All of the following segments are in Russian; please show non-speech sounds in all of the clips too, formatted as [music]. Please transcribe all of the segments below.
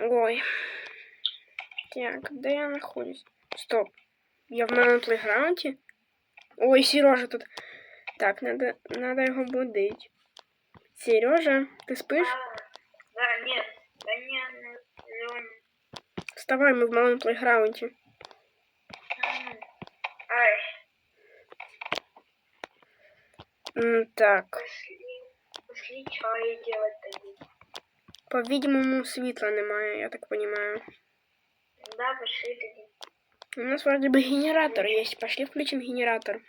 Ой. Так, де я знаходжусь? Стоп. Я в на плейграунді? Ой, Сережа тут. Так, надо, надо його будить. Сережа, ти спиш? А, Да, нет, да не, не, Лёнь. Вставай, ми в малому плейграунді. Ай, Так. пошли, пошли чай делать. По-видимому, світла немає, я так понимаю. Да, пошли тогда. У нас вроде бы генератор есть. Пошли включим генератор.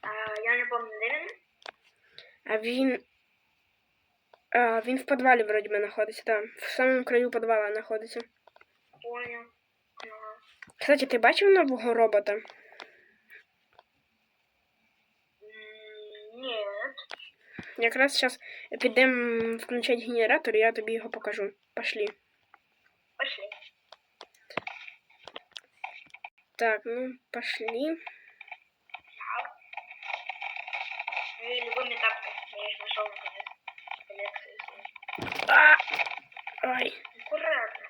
А, я не помню, де він? А він. А, він в підвалі вроді би знаходиться, так. В самому краю підвала знаходиться. Понял. Ага. Кстати, ти бачив нового робота? Якраз зараз підемо включати генератор, і я тобі його покажу. Пошли. Пошли. Так, ну, пошли. И любой метап, я их нашел наконец. Коллекции свои. А! Ай. Аккуратно.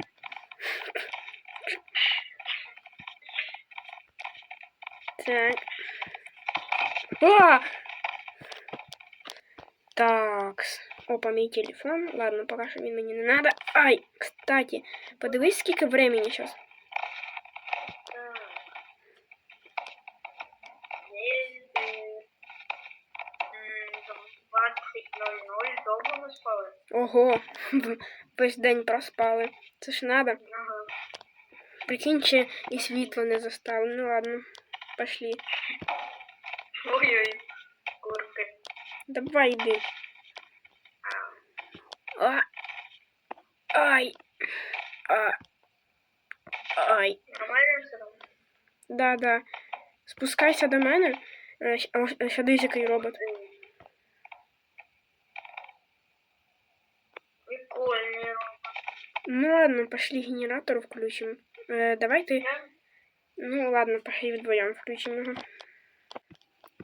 Так. А! Так. Опа, мій телефон. Ладно, пока що він мені не надо. Ай, кстати, подивись, скільки времени зараз. Так. Здесь м, там 20.00 долго мы спали. Ого, [laughs] весь день проспали. Це ж надо. Ага. Прикинь, чи і світло не застало. Ну ладно, пошли. Ой-ой. Давай йди. А. Ай. А. Ай. Нормально все там? Да, да. Спускайся до мене. Дивись, який робот. Ну ладно, пошли генератор включим. Е, давай ты. Ну ладно, пошли вдвоем включим його.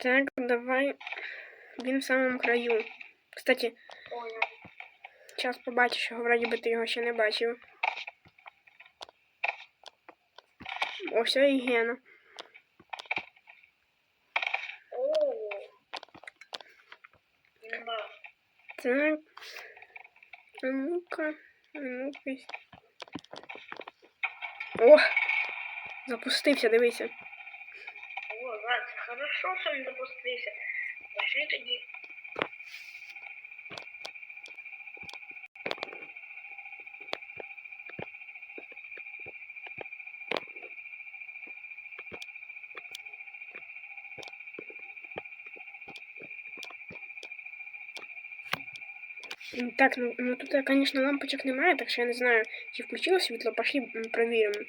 Так, давай. Він в самому краю. Кстати, зараз побачиш його, вроді би ти його ще не бачив. Ось і Гена. Так. Ну-ка. Ну-ка. О! Запустився, дивися. О, Влад, хорошо, что не допустился. Пошли тоді. М, Так, ну, ну тут, е, конечно, лампочок немає, так що я не знаю, чи включило світло, пошли м, провіримо.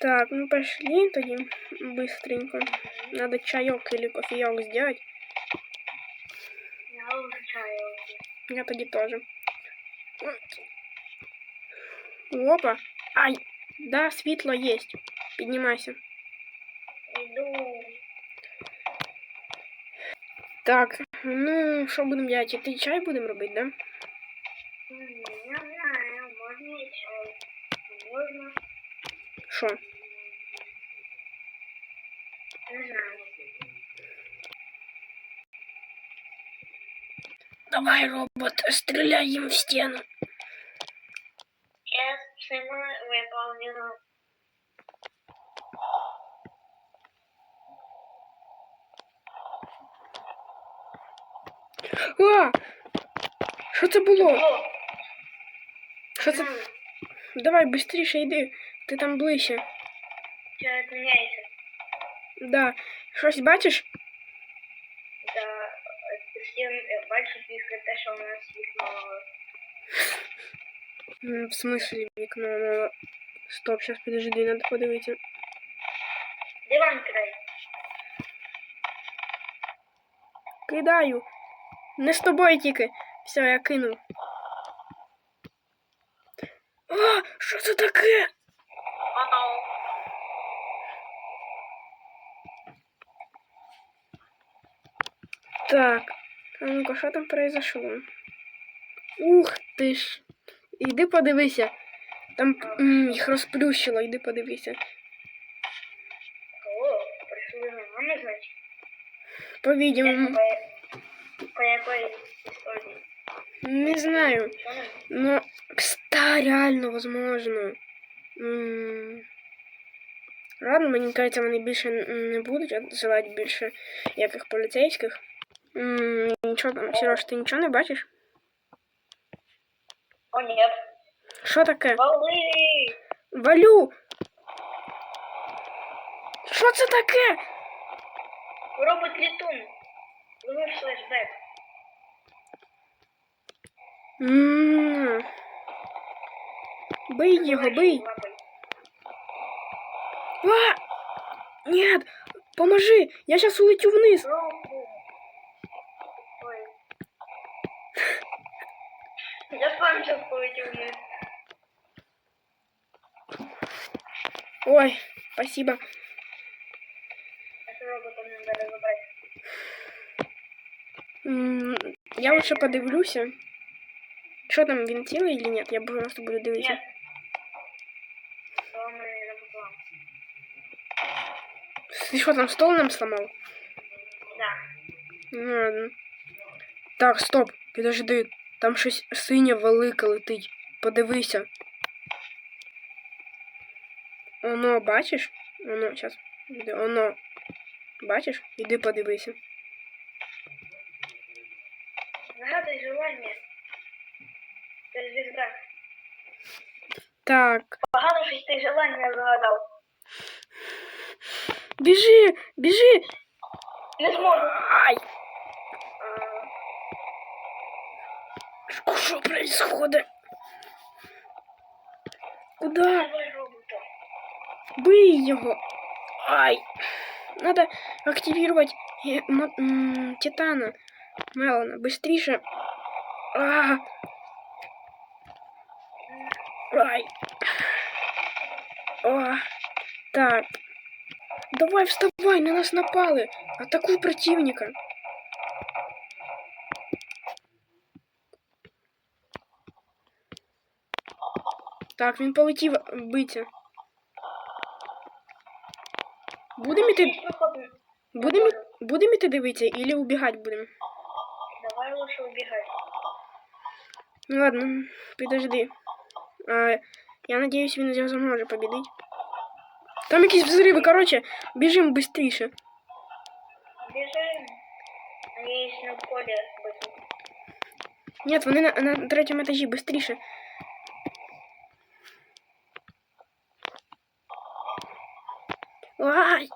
Так, ну пошли тоді быстренько. Надо чайок или кофеек сделать. Я уже чаю выпил. Я тоді тоже. Опа. Ай! Да, світло есть. Піднімайся. Иду. Так, ну, що будемо делать? Ти чай будемо робити, да? М, Не знаю, можно и чай. Можно. Що? Давай, робот, стреляй им в стену. Сейчас сниму выполнено. А! Що це було? Що це? Давай, быстріше йди. Ти там ближче. Отменяется. Да. Щось бачиш? Да, э, всем э, бачить тільки те, що у нас вікно. М, В смысле вікно? Ну, Стоп, сейчас подожди, надо подивитися. Диван край. Кидаю. Не з тобою тільки. Все, я кинув. А, що це таке? Ау. Так. А ну-ка, що там произошло? Ух ти ж. Іди подивися. Там м, їх розплющило, іди подивися. О, пришли за нами, значит. По-видимому, По, по якой не знаю. Но, кста, реально, возможно. М. Ладно, мені кажеться, вони більше не будуть відсилати більше яких поліцейських. М, Нічого там, Сереж, ти нічого не бачиш? О, нет. Що таке? Валы! Валю! Що це таке? Робот-летун. Ловив флешбэк. М. Бий його, бий! Лапой. А! Нет! Поможи! Я сейчас улечу вниз! Руку. Ой. Я сам сейчас полетел вниз. Ой, спасибо. Я лучше подивлюся. Що там, він цілий или нет? Я просто буду дивитися. Нет. Ти що там стол нам сломав? Да. Ну, ладно. Так, стоп, підожди. Там щось синє велике летить. Подивися. Оно, бачиш? Оно, зараз. Іди, Оно. Бачиш? Іди подивися. Загадай желание. Ты звезда. Так. Погано, що ти желання загадав. Біжи! Біжи! Не зможу. Ай! А, Що происходит? Куда? Бий його. Ай. Надо активировать э, Титана. Мелана, быстрее. А. Ай. О. Так. Давай вставай, на нас напали. Атакуй противника. Так, він полетів биться. Будемо іти, Есть выход. будемо, будемо іти дивитися, или убігати будемо? Давай лучше убегать. Ну ладно, подожди. А, я надеюсь, він його зможе победить. Там якісь взриви, короче, біжимо быстріше. Бежим. Надеюсь, на поле быть. Нет, вони на, на третьому етажі, быстріше. Ай!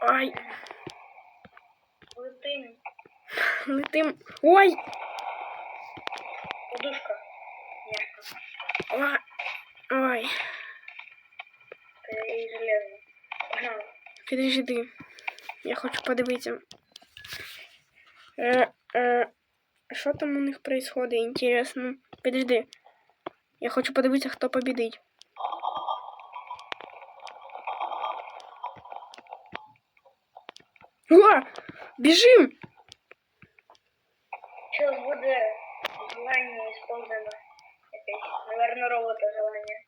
Ай! Летим. Летим. Ой! Подушка. Мягко. Ой! Ой! Э, И железо. Погнали. Підожди. Я хочу подивитися. Е, е, що там у них происходит? Інтересно. Підожди. Я хочу подивитися, хто побідить. О! Біжим! Сейчас буде желание исполнено. Опять. Наверное, робота желание.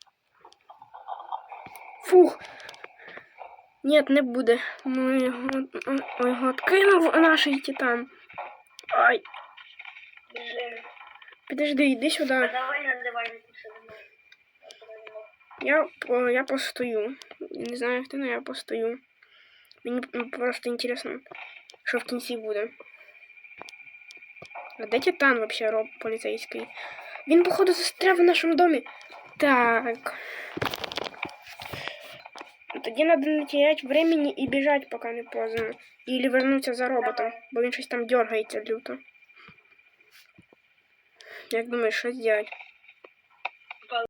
Фух. Нет, не буде. Ну його, о, його откинув наш титан. Ай, Бежим. підожди, йди А сюди. давай называй лучше. Я, я постою. Не знаю, хто, але я постою. Мені м, просто інтересно, що в кінці буде. А де Титан вообще роб поліцейський? Він, походу, застряв в нашому домі. Так. Тоді треба не теряти времени і біжати, поки не поздно. Или вернутися за роботом, бо він щось там дергається люто. Як думаєш, що зробити?